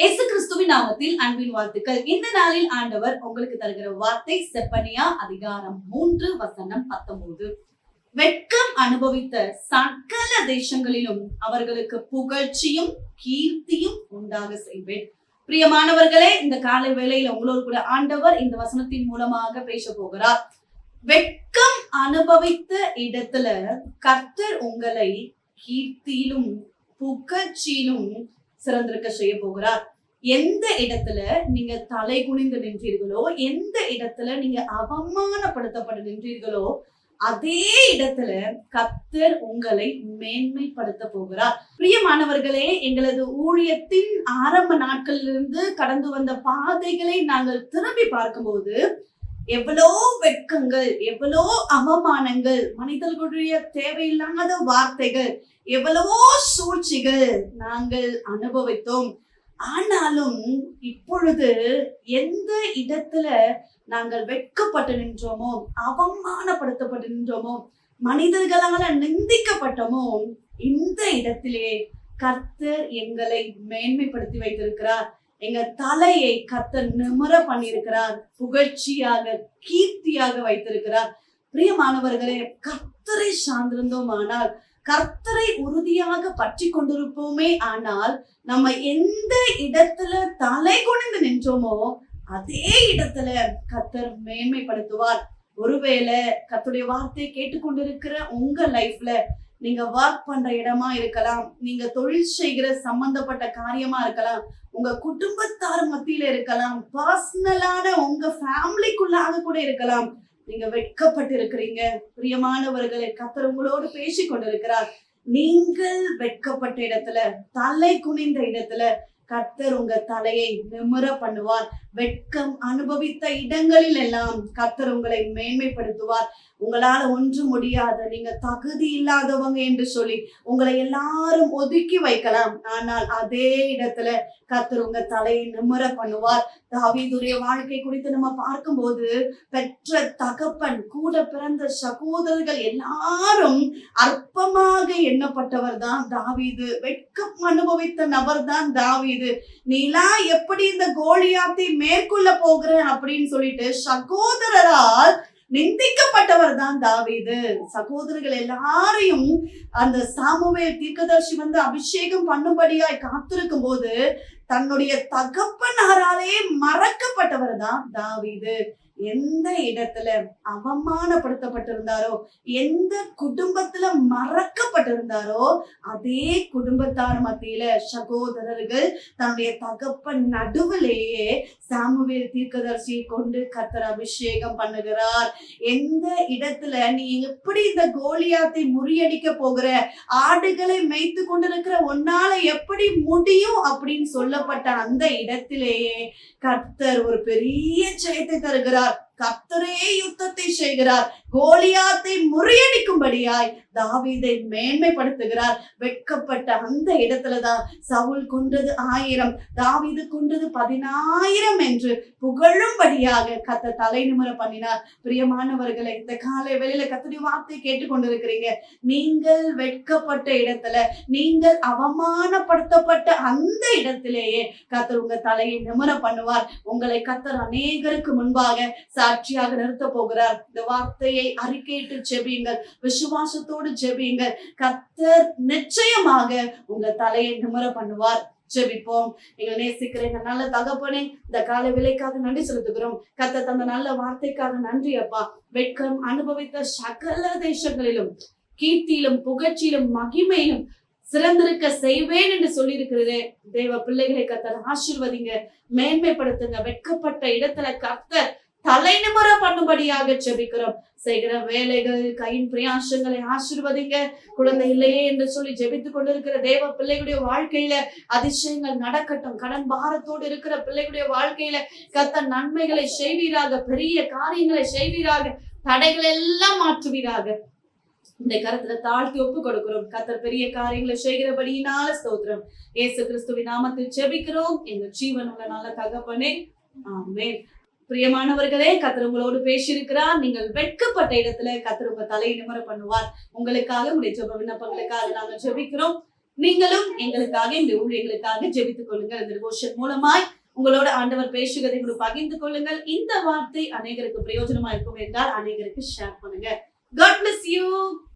இயேசு கிறிஸ்துவின் நாமத்தில் அன்பின் வாழ்த்துக்கள். இந்த நாளில் ஆண்டவர் உங்களுக்கு தருகிற வார்த்தை செப்பனியா அதிகாரம் மூன்று வசனம் பத்தொன்பது. வெட்கம் அனுபவித்த சகல தேசங்களிலும் அவர்களுக்கு புகழ்ச்சியும் கீர்த்தியும் உண்டாக செய்வேன். பிரியமானவர்களே இந்த காலை வேளையில உங்களோடு கூட ஆண்டவர் இந்த வசனத்தின் மூலமாக பேச போகிறார். வெட்கம் அனுபவித்த இடத்துல கர்த்தர் உங்களை கீர்த்தியிலும் புகழ்ச்சியிலும் சிறந்திருக்க செய்ய போகிறார். எந்த இடத்துல நீங்க தலை குனிந்து நின்றீர்களோ எந்த இடத்துல நீங்க அவமானப்படுத்தப்பட்டு நின்றீர்களோ அதே இடத்துல கத்தர் உங்களை மேன்மைப்படுத்த போகிறார். பிரியமானவர்களே எங்களது ஊழியத்தின் ஆரம்ப நாட்களிலிருந்து கடந்து வந்த பாதைகளை நாங்கள் திரும்பி பார்க்கும்போது எவ்வளோ வெட்கங்கள் எவ்வளோ அவமானங்கள் மனிதர்களுடைய தேவையில்லாத வார்த்தைகள் எவ்வளவோ சூழ்ச்சிகள் நாங்கள் அனுபவித்தோம். ஆனாலும் இப்பொழுது எந்த இடத்துல நாங்கள் வெட்கப்பட்டு நின்றோமோ அவமானப்படுத்தப்பட்டு நின்றோமோ மனிதர்களால நிந்திக்கப்பட்டோமோ இந்த இடத்திலே கர்த்தர் எங்களை மேன்மைப்படுத்தி வைத்திருக்கிறார். எங்க தலையை கத்த நிமிர பண்ணியிருக்கிறார் புகழ்ச்சியாக கீர்த்தியாக வைத்திருக்கிறார். பிரியமானவர்களே கர்த்தரை சார்ந்திருந்தோம் ஆனால் கர்த்தரை உறுதியாக பற்றி கொண்டிருப்போமே ஆனால் நம்ம எந்த இடத்துல தலை குனிந்து நின்றோமோ அதே இடத்துல கத்தர் மேன்மைப்படுத்துவார். ஒருவேளை கத்துடைய வார்த்தையை கேட்டுக்கொண்டிருக்கிற உங்க லைஃப்ல நீங்க ஒர்க் பண்ற இடமா இருக்கலாம். நீங்க தொழில் செய்கிற சம்பந்தப்பட்ட காரியமா இருக்கலாம். உங்க குடும்பத்தார் மத்தியில இருக்கலாம். பர்சனலான உங்க ஃபேமிலிக்குள்ளாக கூட இருக்கலாம். நீங்க வெட்கப்பட்டு இருக்கிறீங்க பிரியமானவர்களை கத்தர் உங்களோடு பேசி கொண்டிருக்கிறார் நீங்கள் வெட்கப்பட்ட இடத்துல தலை குனிந்த இடத்துல கர்த்தர் உங்க தலையை நிமிர பண்ணுவார். வெட்கம் அனுபவித்த இடங்களில் எல்லாம் கர்த்தர் உங்களை மேன்மைப்படுத்துவார். உங்களால ஒன்று முடியாத நீங்க தகுதி இல்லாதவங்க என்று சொல்லி உங்களை எல்லாரும் ஒதுக்கி வைக்கலாம். ஆனால் அதே இடத்துல கர்த்தர் உங்க தலையை நிமிர பண்ணுவார். தாவீதுடைய வாழ்க்கை குறித்து நம்ம பார்க்கும்போது பெற்ற தகப்பன் கூட பிறந்த சகோதரர்கள் எல்லாரும் அற்ப எண்ணப்பட்டவர் தான் தாவீது. வெட்கம் அனுபவித்த நபர் தான் தாவீது. நீலா எப்படி இந்த கோலியாத்தை மேற்கொள்ள போகிற அப்படின்னு சொல்லிட்டு சகோதரரால் நிந்திக்கப்பட்டவர் தான் தாவீது. சகோதரர்கள் எல்லாரையும் அந்த சாமுவேல் தீர்க்கதர்ஷி வந்து அபிஷேகம் பண்ணும்படியாய் காத்திருக்கும் போது தன்னுடைய தகப்பனாராலே மறக்கப்பட்டவர் தான் தாவீது. எந்த இடத்துல அவமானப்படுத்தப்பட்டிருந்தாரோ எந்த குடும்பத்துல மறக்கப்பட்டிருந்தாரோ அதே குடும்பத்தார் மத்தியில சகோதரர்கள் தன்னுடைய தகப்பன் நடுவிலேயே சாமுவேல் தீர்க்கதர்சி கொண்டு கத்தர் அபிஷேகம் பண்ணுகிறார். எந்த இடத்துல நீ எப்படி இந்த கோலியாத்தை முறியடிக்க போகிற? ஆடுகளை மேய்த்து கொண்டிருக்கிற உன்னால எப்படி முடியும் அப்படின்னு சொல்லப்பட்ட அந்த இடத்திலேயே கர்த்தர் ஒரு பெரிய ஜெயத்தை தருகிறார். கத்தரே யுத்தத்தை செய்கிறார். கோலியாத்தை முறியடிக்கும்படியாய் தாவீதை மேன்மைப்படுத்துகிறார். வெட்கப்பட்ட அந்த இடத்துலதான் சவுல் கொன்றது ஆயிரம் தாவீது கொன்றது பதினாயிரம் என்று புகழும்படியாக கத்த தலை நிமிர பண்ணினார். பிரியமானவர்களை இந்த காலை வெளியில கத்தடி வார்த்தை கேட்டுக்கொண்டிருக்கிறீங்க. நீங்கள் வெட்கப்பட்ட இடத்துல நீங்கள் அவமானப்படுத்தப்பட்ட அந்த இடத்திலேயே கத்தர் உங்க தலையை நிமிர பண்ணுவார். உங்களை கத்தர் அநேகருக்கு முன்பாக சாட்சியாக நிறுத்த போகிறார். இந்த வார்த்தையை அறிக்கையிட்டு ஜெபியுங்கள். விசுவாசத்தோடு ஜெபியுங்கள். கத்தர் நிச்சயமாக உங்க தலையை நிமிர பண்ணுவார். ஜெபிப்போம். எங்களை நேசிக்கிற எங்க நல்ல தகப்பனே இந்த கால விலைக்காக நன்றி செலுத்துகிறோம். கத்த தந்த நல்ல வார்த்தைக்காக நன்றி அப்பா. வெட்கம் அனுபவித்த சகல தேசங்களிலும் கீர்த்தியிலும் புகழ்ச்சியிலும் மகிமையிலும் சிறந்திருக்க செய்வேன் என்று சொல்லியிருக்கிறதே. தேவ பிள்ளைகளை கத்தர் ஆசிர்வதிங்க. மேன்மைப்படுத்துங்க. வெட்கப்பட்ட இடத்துல கத்தர் தலை நிமிர பண்ணும்படியாக ஜெபிக்கிறோம். செய்கிற வேலைகள் கையின் பிரயாசங்களை ஆசிர்வதிங்க. குழந்தை இல்லையே என்று சொல்லி ஜெபித்துக் கொண்டிருக்கிற தேவ பிள்ளைகளுடைய வாழ்க்கையில அதிசயங்கள் நடக்கட்டும். கடன் பாரத்தோடு இருக்கிற பிள்ளைகளுடைய வாழ்க்கையில கத்த நன்மைகளை செய்வீராக பெரிய காரியங்களை செய்வீராக தடைகள் எல்லாம் மாற்றுவீராக. இந்த கருத்துல தாழ்த்தி ஒப்பு கொடுக்கிறோம். கத்தர் பெரிய காரியங்களை செய்கிறபடியினால ஸ்தோத்திரம். ஏசு கிறிஸ்துவின் நாமத்தில் ஜெபிக்கிறோம். எங்க ஜீவனுள்ள நல்ல தகப்பனே ஆமே பிரியமானவர்களே கத்தர் உங்களோடு பேசியிருக்கிறார். நீங்கள் வெட்கப்பட்ட இடத்துல கத்தர் உங்க தலை நிமர பண்ணுவார். உங்களுக்காக உங்களுடைய ஜெப விண்ணப்பங்களுக்காக நாங்கள் ஜெபிக்கிறோம். நீங்களும் எங்களுக்காக இந்த ஊழியர்களுக்காக ஜெபித்துக் கொள்ளுங்கள். இந்த டிவோஷன் மூலமாய் உங்களோட ஆண்டவர் பேசுகிறதை கூட பகிர்ந்து கொள்ளுங்கள். இந்த வார்த்தை அநேகருக்கு பிரயோஜனமா இருக்கும் என்றால் அநேகருக்கு ஷேர் பண்ணுங்க. God bless you